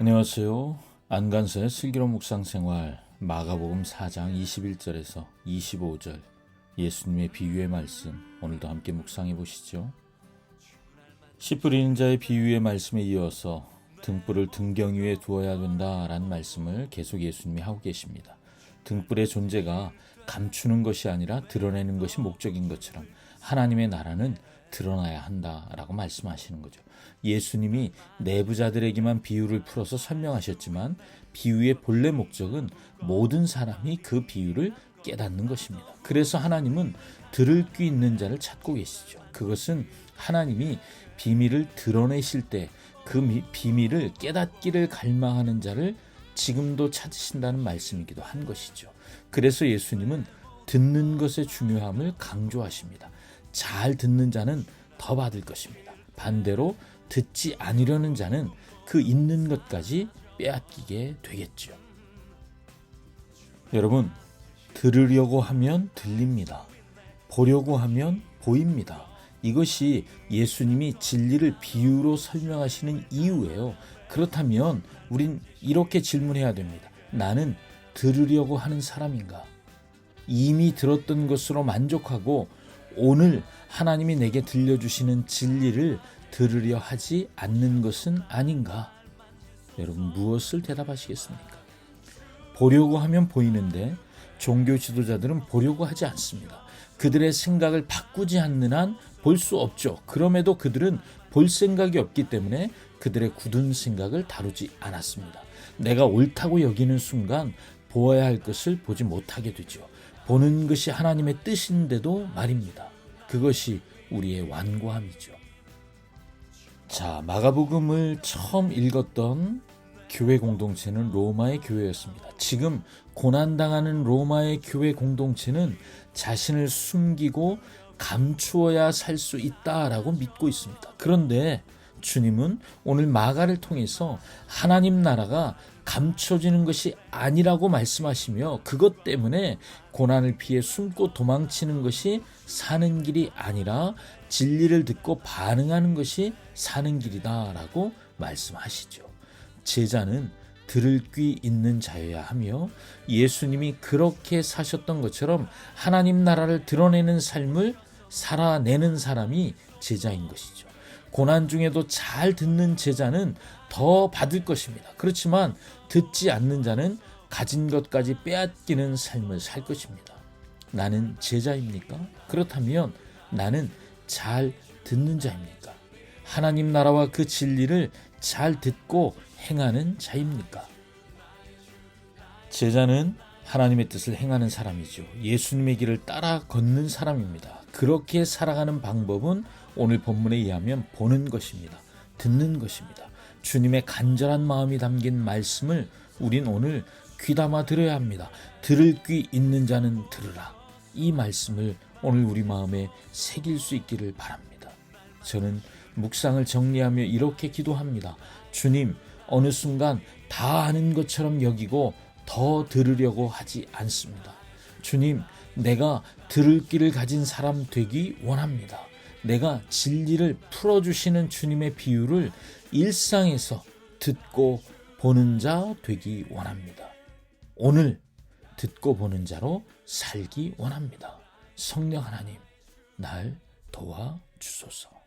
안녕하세요. 안간서의 슬기로운 묵상 생활 마가복음 4장 21절에서 25절 예수님의 비유의 말씀 오늘도 함께 묵상해 보시죠. 씨 뿌리는 자의 비유의 말씀에 이어서 등불을 등경 위에 두어야 된다라는 말씀을 계속 예수님이 하고 계십니다. 등불의 존재가 감추는 것이 아니라 드러내는 것이 목적인 것처럼 하나님의 나라는 드러나야 한다라고 말씀하시는 거죠. 예수님이 내부자들에게만 비유를 풀어서 설명하셨지만 비유의 본래 목적은 모든 사람이 그 비유를 깨닫는 것입니다. 그래서 하나님은 들을 귀 있는 자를 찾고 계시죠. 그것은 하나님이 비밀을 드러내실 때 그 비밀을 깨닫기를 갈망하는 자를 지금도 찾으신다는 말씀이기도 한 것이죠. 그래서 예수님은 듣는 것의 중요함을 강조하십니다. 잘 듣는 자는 더 받을 것입니다. 반대로 듣지 않으려는 자는 그 있는 것까지 빼앗기게 되겠죠. 여러분, 들으려고 하면 들립니다. 보려고 하면 보입니다. 이것이 예수님이 진리를 비유로 설명하시는 이유예요. 그렇다면 우린 이렇게 질문해야 됩니다. 나는 들으려고 하는 사람인가? 이미 들었던 것으로 만족하고 오늘 하나님이 내게 들려주시는 진리를 들으려 하지 않는 것은 아닌가? 여러분 무엇을 대답하시겠습니까? 보려고 하면 보이는데 종교 지도자들은 보려고 하지 않습니다. 그들의 생각을 바꾸지 않는 한 볼 수 없죠. 그럼에도 그들은 볼 생각이 없기 때문에 그들의 굳은 생각을 다루지 않았습니다. 내가 옳다고 여기는 순간 보아야 할 것을 보지 못하게 되죠. 보는 것이 하나님의 뜻인데도 말입니다. 그것이 우리의 완고함이죠. 자, 마가복음을 처음 읽었던 교회 공동체는 로마의 교회였습니다. 지금 고난당하는 로마의 교회 공동체는 자신을 숨기고 감추어야 살 수 있다라고 믿고 있습니다. 그런데 주님은 오늘 마가를 통해서 하나님 나라가 감춰지는 것이 아니라고 말씀하시며 그것 때문에 고난을 피해 숨고 도망치는 것이 사는 길이 아니라 진리를 듣고 반응하는 것이 사는 길이다라고 말씀하시죠. 제자는 들을 귀 있는 자여야 하며 예수님이 그렇게 사셨던 것처럼 하나님 나라를 드러내는 삶을 살아내는 사람이 제자인 것이죠. 고난 중에도 잘 듣는 제자는 더 받을 것입니다. 그렇지만 듣지 않는 자는 가진 것까지 빼앗기는 삶을 살 것입니다. 나는 제자입니까? 그렇다면 나는 잘 듣는 자입니까? 하나님 나라와 그 진리를 잘 듣고 행하는 자입니까? 제자는 하나님의 뜻을 행하는 사람이죠. 예수님의 길을 따라 걷는 사람입니다. 그렇게 살아가는 방법은 오늘 본문에 의하면 보는 것입니다. 듣는 것입니다. 주님의 간절한 마음이 담긴 말씀을 우린 오늘 귀담아 들어야 합니다. 들을 귀 있는 자는 들으라. 이 말씀을 오늘 우리 마음에 새길 수 있기를 바랍니다. 저는 묵상을 정리하며 이렇게 기도합니다. 주님, 어느 순간 다 아는 것처럼 여기고 더 들으려고 하지 않습니다. 주님, 내가 들을 길을 가진 사람 되기 원합니다. 내가 진리를 풀어주시는 주님의 비유를 일상에서 듣고 보는 자 되기 원합니다. 오늘 듣고 보는 자로 살기 원합니다. 성령 하나님, 날 도와 주소서.